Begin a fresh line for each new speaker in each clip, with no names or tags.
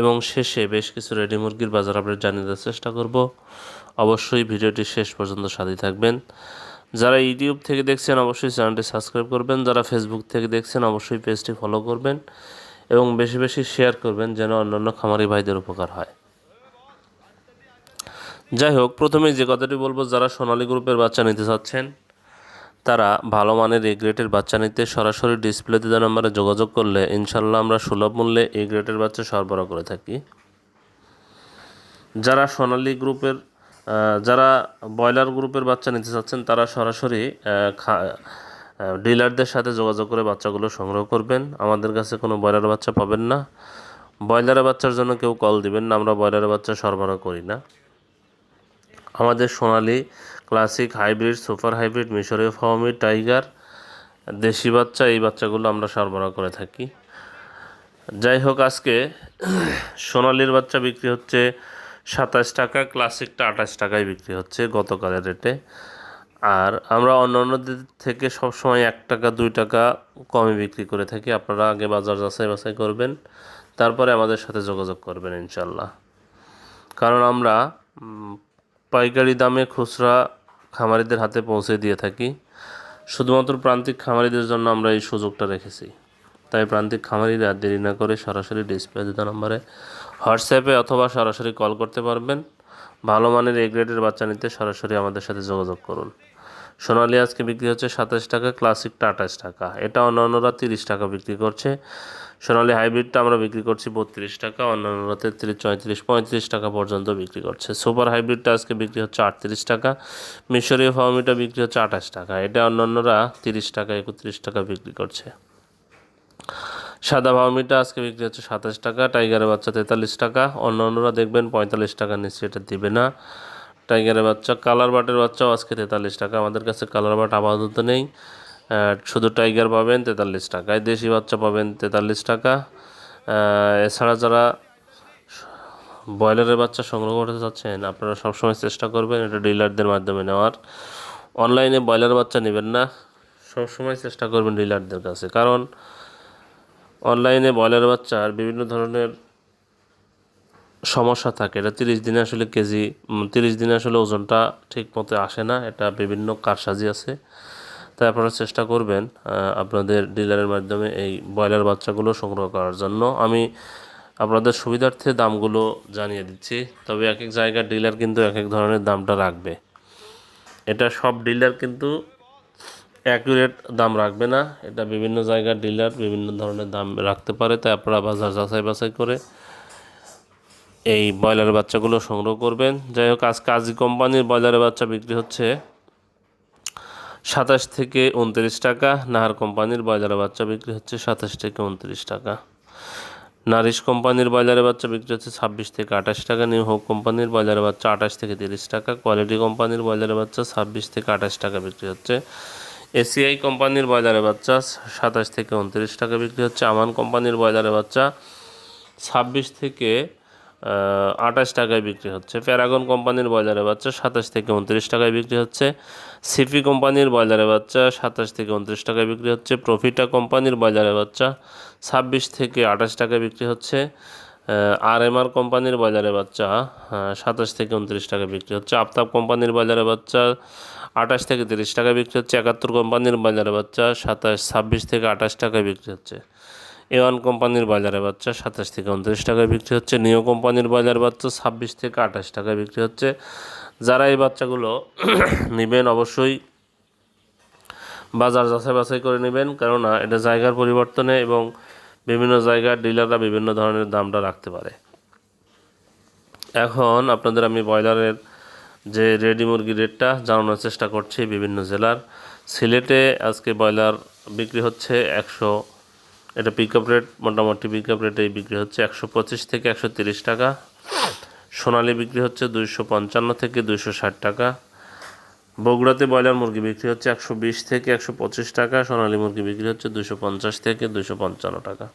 এবং শেষে বেশ কিছু রেডি মুরগির বাজার আপডেট জানিয়ে দেওয়ার চেষ্টা করব। অবশ্যই ভিডিওটি শেষ পর্যন্ত সাথে থাকবেন। যারা ইউটিউব থেকে দেখছেন, অবশ্যই চ্যানেলটি সাবস্ক্রাইব করবেন। যারা ফেসবুক থেকে দেখছেন, অবশ্যই পেজটি ফলো করবেন এবং বেশি বেশি শেয়ার করবেন যেন অন্যান্য খামারি ভাইদের উপকার হয়। যাই হোক, প্রথমেই যে কথাটি বলব, যারা সোনালী গ্রুপের বাচ্চা নিতে চাচ্ছেন তারা ভালো মানের এ গ্রেডের বাচ্চা নিতে সরাসরি ডিসপ্লেতে দেওয়া নাম্বারে যোগাযোগ করলে ইনশাল্লাহ আমরা সুলভ মূল্যে এ গ্রেডের বাচ্চা সরবরাহ করে থাকি। যারা সোনালী গ্রুপের যারা ব্রয়লার গ্রুপের বাচ্চা নিতে চাচ্ছেন, তারা সরাসরি ডিলারদের সাথে যোগাযোগ করে বাচ্চাগুলো সংগ্রহ করবেন। আমাদের কাছে কোনো ব্রয়লার বাচ্চা পাবেন না। ব্রয়লারের বাচ্চার জন্য কেউ কল দিবেন না, আমরা ব্রয়লারের বাচ্চা সরবরাহ করি না। আমাদের Sonali classic, hybrid, super hybrid, মিশরীয় ফার্মি টাইগার, দেশি বাচ্চা, এই বাচ্চাগুলো আমরা সরবরাহ করে থাকি। যাই হোক, আজকে সোনালির বাচ্চা বিক্রি হচ্ছে সাতাশ টাকা, ক্লাসিকটা আঠাশ টাকায় বিক্রি হচ্ছে গতকালের রেটে। আর আমরা অন্য অন্যদের থেকে সবসময় এক টাকা, দুই টাকা কমে বিক্রি করে থাকি। আপনারা আগে বাজার যাচাই বাছাই করবেন, তারপরে আমাদের সাথে যোগাযোগ করবেন ইনশাল্লাহ। কারণ আমরা পাইকারি দামে খুচরা খামারিদের হাতে পৌঁছে দিয়ে থাকি। শুধুমাত্র প্রান্তিক খামারিদের জন্য আমরা এই সুযোগটা রেখেছি। তাই প্রান্তিক খামারিরা দেরি না করে সরাসরি ডিসপ্লে দুটা নম্বরে হোয়াটসঅ্যাপে অথবা সরাসরি কল করতে পারবেন। ভালো মানের এ গ্রেডের বাচ্চা নিতে সরাসরি আমাদের সাথে যোগাযোগ করুন। সোনালি আজকে বিক্রি হচ্ছে সাতাশ টাকা ক্লাসিকটা আঠাশ টাকা। এটা অন্যান্যরা তিরিশ টাকা বিক্রি করছে। সোনালি হাইব্রিডটা আমরা বিক্রি করছি বত্রিশ টাকা, অন্যান্যরা তেত্রিশ, চৌত্রিশ, পঁয়ত্রিশ টাকা পর্যন্ত বিক্রি করছে। সুপার হাইব্রিডটা আজকে বিক্রি হচ্ছে আটত্রিশ টাকা, মিশরীয় ফার্মিটা বিক্রি হচ্ছে আঠাশ টাকা। এটা অন্যান্যরা তিরিশ টাকা, একত্রিশ টাকা বিক্রি করছে। সাদা ভাউমিটা আজকে বিক্রি হচ্ছে সাতাশ টাকা, টাইগারের বাচ্চা তেতাল্লিশ টাকা। অন্য অন্যরা দেখবেন পঁয়তাল্লিশ টাকা নিচে এটা দিবে না। টাইগারের বাচ্চা কালার বাটের বাচ্চাও আজকে তেতাল্লিশ টাকা। আমাদের কাছে কালার বাট আপাতত নেই। শুধু টাইগার পাবেন তেতাল্লিশ টাকায়। দেশি বাচ্চা পাবেন তেতাল্লিশ টাকা। এছাড়া যারা ব্রয়লারের বাচ্চা সংগ্রহ করতে চাচ্ছেন, আপনারা সবসময় চেষ্টা করবেন এটা ডিলারদের মাধ্যমে নেওয়ার। অনলাইনে ব্রয়লার বাচ্চা নেবেন না। সবসময় চেষ্টা করবেন ডিলারদের কাছে। কারণ অনলাইনে ব্রয়লার বাচ্চার বিভিন্ন ধরনের সমস্যা থাকে। এটা তিরিশ দিনে আসলে কেজি তিরিশ দিনে আসলে ওজনটা ঠিক মতো আসে না। এটা বিভিন্ন কারসাজি আছে। তাই আপনারা চেষ্টা করবেন আপনাদের ডিলারের মাধ্যমে এই ব্রয়লার বাচ্চাগুলো সংগ্রহ করার জন্য। আমি আপনাদের সুবিধার্থে দামগুলো জানিয়ে দিচ্ছি। তবে এক এক জায়গার ডিলার কিন্তু এক এক ধরনের দামটা রাখবে। এটা সব ডিলার কিন্তু অ্যাকুরেট দাম রাখবে না। এটা বিভিন্ন জায়গার ডিলার বিভিন্ন ধরনের দাম রাখতে পারে। তাই আপনারা বাজার যাচাই বাছাই করে এই ব্রয়লার বাচ্চাগুলো সংগ্রহ করবেন। যাই হোক আজ কাজী কোম্পানির ব্রয়লারের বাচ্চা বিক্রি হচ্ছে সাতাশ থেকে উনত্রিশ টাকা। নাহার কোম্পানির ব্রয়লারের বাচ্চা বিক্রি হচ্ছে সাতাশ থেকে উনত্রিশ টাকা। নারিশ কোম্পানির ব্রয়লারের বাচ্চা বিক্রি হচ্ছে ছাব্বিশ থেকে আঠাশ টাকা। নিউ হোক কোম্পানির ব্রয়লারের বাচ্চা আঠাশ থেকে তিরিশ টাকা। কোয়ালিটি কোম্পানির ব্রয়লারের বাচ্চা ছাব্বিশ থেকে আঠাশ টাকা বিক্রি হচ্ছে। এসিআই কোম্পানির ব্রয়লারের বাচ্চা সাতাশ থেকে উনত্রিশ টাকা বিক্রি হচ্ছে। আমান কোম্পানির ব্রয়লারের বাচ্চা ছাব্বিশ থেকে আঠাশ টাকায় বিক্রি হচ্ছে। প্যারাগন কোম্পানির ব্রয়লারের বাচ্চা সাতাশ থেকে উনত্রিশ টাকায় বিক্রি হচ্ছে। সিপি কোম্পানির ব্রয়লারের বাচ্চা সাতাশ থেকে উনত্রিশ টাকায় বিক্রি হচ্ছে। প্রফিটা কোম্পানির ব্রয়লারের বাচ্চা ছাব্বিশ থেকে আঠাশ টাকায় বিক্রি হচ্ছে। আর এম আর কোম্পানির ব্রয়লারের বাচ্চা সাতাশ থেকে উনত্রিশ টাকা বিক্রি হচ্ছে। আফতাব কোম্পানির ব্রয়লারের বাচ্চা আঠাশ থেকে তিরিশ টাকায় বিক্রি হচ্ছে। একাত্তর কোম্পানির ব্রয়লারের বাচ্চা সাতাশ, ছাব্বিশ থেকে আঠাশ টাকায় বিক্রি হচ্ছে। এ ওয়ান কোম্পানির বাজারে বাচ্চা সাতাশ থেকে উনত্রিশ টাকায় বিক্রি হচ্ছে। নিও কোম্পানির বাজার বাচ্চা ছাব্বিশ থেকে আঠাশ টাকায় বিক্রি হচ্ছে। যারা এই বাচ্চাগুলো নেবেন অবশ্যই বাজার যাচাই বাছাই করে নেবেন, কেননা এটা জায়গার পরিবর্তনে এবং বিভিন্ন জায়গার ডিলাররা বিভিন্ন ধরনের দামটা রাখতে পারে। এখন আপনাদের আমি ব্রয়লারের যে রেডি মুরগির রেটটা জানানোর চেষ্টা করছি বিভিন্ন জেলার। সিলেটে আজকে ব্রয়লার বিক্রি হচ্ছে একশো এটা পিক আপ রেট মোটামুটি পিক আপ রেটেই বিক্রি হচ্ছে একশো পঁচিশ থেকে একশো তিরিশ টাকা। সোনালি বিক্রি হচ্ছে দুইশো পঞ্চান্ন থেকে দুইশো ষাট টাকা। বগুড়াতে ব্রয়লার মুরগি বিক্রি হচ্ছে একশো বিশ থেকে একশো পঁচিশ টাকা, সোনালী মুরগি বিক্রি হচ্ছে দুশো পঞ্চাশ থেকে দুশো পঞ্চান্ন টাকা।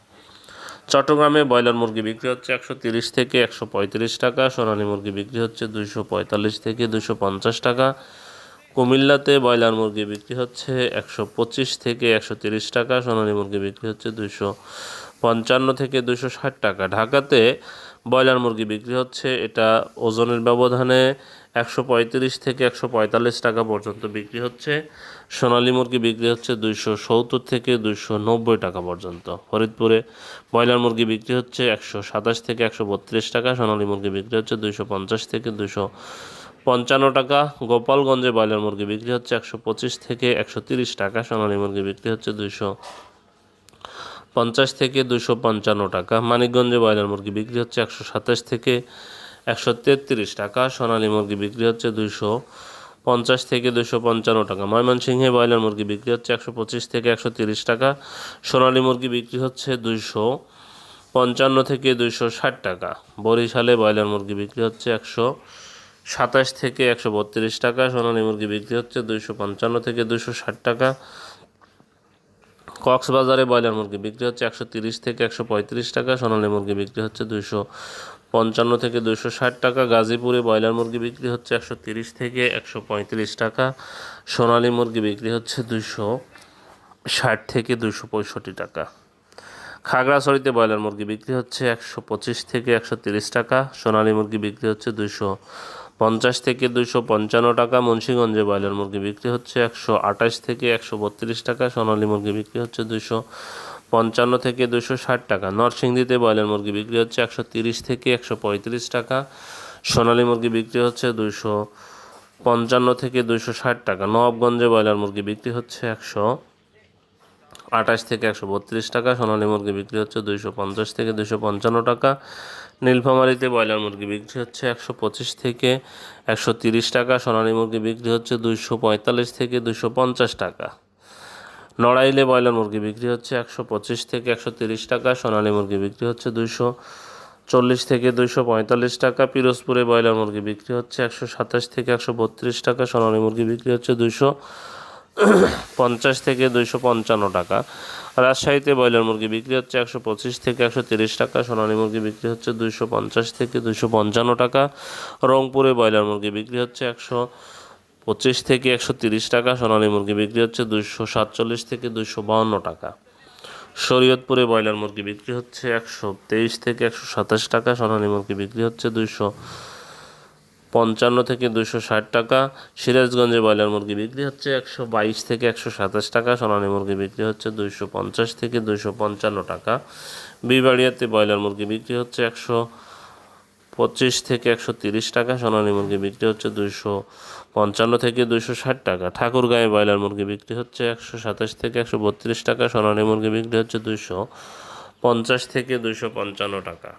চট্টগ্রামে ব্রয়লার মুরগি বিক্রি হচ্ছে একশো তিরিশ থেকে একশো পঁয়ত্রিশ টাকা, সোনালী মুরগি বিক্রি হচ্ছে দুশো পঁয়তাল্লিশ থেকে দুশো পঞ্চাশ টাকা। কুমিল্লাতে ব্রয়লার মুরগি বিক্রি হচ্ছে একশো পঁচিশ থেকে একশো তিরিশ টাকা, সোনালী মুরগি বিক্রি হচ্ছে দুশো পঞ্চান্ন থেকে দুশো ষাট টাকা। ঢাকাতে ব্রয়লার মুরগি বিক্রি হচ্ছে, এটা ওজনের ব্যবধানে একশো পঁয়ত্রিশ থেকে একশো পঁয়তাল্লিশ টাকা পর্যন্ত বিক্রি হচ্ছে। সোনালী মুরগি বিক্রি হচ্ছে দুইশো সত্তর থেকে দুইশো নব্বই টাকা পর্যন্ত। ফরিদপুরে ব্রয়লার মুরগি বিক্রি হচ্ছে একশো সাতাশ থেকে একশো বত্রিশ টাকা, সোনালী মুরগি বিক্রি হচ্ছে দুইশো পঞ্চাশ থেকে দুইশো পঞ্চান্ন টাকা। গোপালগঞ্জে ব্রয়লার মুরগি বিক্রি হচ্ছে একশো পঁচিশ থেকে একশো তিরিশ টাকা। সোনালী মুরগি বিক্রি হচ্ছে দুইশো পঞ্চাশ থেকে দুশো পঞ্চান্ন টাকা। মানিকগঞ্জে ব্রয়লার মুরগি বিক্রি হচ্ছে একশো সাতাশ থেকে একশো তেত্রিশ টাকা। সোনালী মুরগি বিক্রি হচ্ছে দুশো পঞ্চাশ থেকে দুশো পঞ্চান্ন টাকা। ময়মনসিংহে ব্রয়লার মুরগি বিক্রি হচ্ছে একশো পঁচিশ থেকে একশো তিরিশ টাকা। সোনালী মুরগি বিক্রি হচ্ছে দুইশো পঞ্চান্ন থেকে দুইশো ষাট টাকা। বরিশালে ব্রয়লার মুরগি বিক্রি হচ্ছে একশো সাতাশ থেকে একশো বত্রিশ টাকা, সোনালী মুরগি বিক্রি হচ্ছে দুইশো পঞ্চান্ন থেকে দুইশো ষাট টাকা। কক্সবাজারে ব্রয়লার মুরগি বিক্রি হচ্ছে একশো তিরিশ থেকে একশো পঁয়ত্রিশ টাকা, সোনালী মুরগি বিক্রি হচ্ছে দুইশো পঞ্চান্ন থেকে দুইশো ষাট টাকা। গাজীপুরে ব্রয়লার মুরগি বিক্রি হচ্ছে একশো তিরিশ থেকে একশো পঁয়ত্রিশ টাকা, সোনালী মুরগি বিক্রি হচ্ছে দুইশো ষাট থেকে দুইশো পঁয়ষট্টি টাকা। খাগড়াছড়িতে ব্রয়লার মুরগি বিক্রি হচ্ছে একশো পঁচিশ থেকে একশো তিরিশ টাকা, সোনালী মুরগি বিক্রি হচ্ছে দুইশো পঞ্চাশ থেকে দুশো পঞ্চান্ন টাকা মুন্সীগঞ্জে ব্রয়লার মুরগি বিক্রি হচ্ছে একশো আঠাশ থেকে একশো বত্রিশ টাকা, সোনালী মুরগি বিক্রি হচ্ছে দুশো পঞ্চান্ন থেকে দুশো ষাট টাকা। নরসিংদীতে ব্রয়লার মুরগি বিক্রি হচ্ছে একশো তিরিশ থেকে একশো পঁয়ত্রিশ টাকা, সোনালী মুরগি বিক্রি হচ্ছে দুশো পঞ্চান্ন থেকে দুশো ষাট টাকা। নবাবগঞ্জে ব্রয়লার মুরগি বিক্রি হচ্ছে একশো আঠাশ থেকে একশো বত্রিশ টাকা। সোনালী মুরগি বিক্রি হচ্ছে দুইশো পঞ্চাশ থেকে দুইশো পঞ্চান্ন টাকা। নীলফামারীতে ব্রয়লার মুরগি বিক্রি হচ্ছে একশো পঁচিশ থেকে একশো তিরিশ টাকা। সোনালী মুরগি বিক্রি হচ্ছে দুইশো পঁয়তাল্লিশ থেকে দুইশো পঞ্চাশ টাকা। নড়াইলে ব্রয়লার মুরগি বিক্রি হচ্ছে একশো পঁচিশ থেকে একশো তিরিশ টাকা। সোনালী মুরগি বিক্রি হচ্ছে দুইশো চল্লিশ থেকে দুইশো পঁয়তাল্লিশ টাকা। পিরোজপুরে ব্রয়লার মুরগি বিক্রি হচ্ছে একশো সাতাশ থেকে একশো বত্রিশ টাকা। সোনালী মুরগি বিক্রি হচ্ছে দুইশো পঞ্চাশ থেকে দুইশো পঞ্চান্ন টাকা। রাজশাহীতে ব্রয়লার মুরগি বিক্রি হচ্ছে একশো পঁচিশ থেকে একশো তিরিশ টাকা, সোনালী মুরগি বিক্রি হচ্ছে দুইশো পঞ্চাশ থেকে দুইশো পঞ্চান্ন টাকা। রংপুরে ব্রয়লার মুরগি বিক্রি হচ্ছে একশো পঁচিশ থেকে একশো তিরিশ টাকা, সোনালী মুরগি বিক্রি হচ্ছে দুইশো সাতচল্লিশ থেকে দুইশো বাউন্ন টাকা। শরীয়তপুরে ব্রয়লার মুরগি বিক্রি হচ্ছে একশো তেইশ থেকে একশো সাতাশ টাকা, সোনালী মুরগি বিক্রি হচ্ছে দুইশো পঞ্চান্ন থেকে দুশো ষাট টাকা। সিরাজগঞ্জে ব্রয়লার মুরগি বিক্রি হচ্ছে একশো বাইশ থেকে একশো সাতাশ টাকা। সোনালী মুরগি বিক্রি হচ্ছে দুইশো পঞ্চাশ থেকে দুইশো পঞ্চান্ন টাকা। বিবাড়িয়াতে ব্রয়লার মুরগি বিক্রি হচ্ছে একশো পঁচিশ থেকে একশো তিরিশ টাকা। সোনালী মুরগি বিক্রি হচ্ছে দুইশো পঞ্চান্ন থেকে দুইশো ষাট টাকা। ঠাকুরগাঁয়ে ব্রয়লার মুরগি বিক্রি হচ্ছে একশো সাতাশ থেকে একশো বত্রিশ টাকা। সোনালী মুরগি বিক্রি হচ্ছে দুইশো পঞ্চাশ থেকে দুইশো পঞ্চান্ন টাকা।